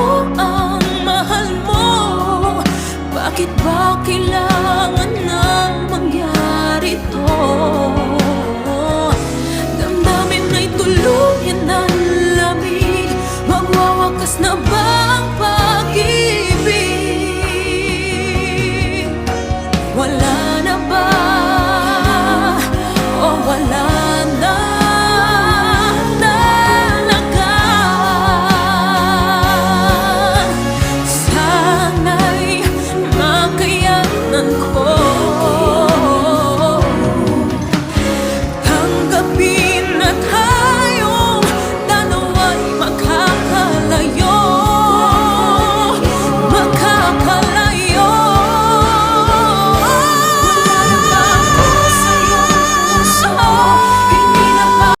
ko ang mahal mo Bakit ba kailangan nang mangyari to? Damdamin ay tuluyan ng lamig Magwawakas na ba ang pag-ibig? Wala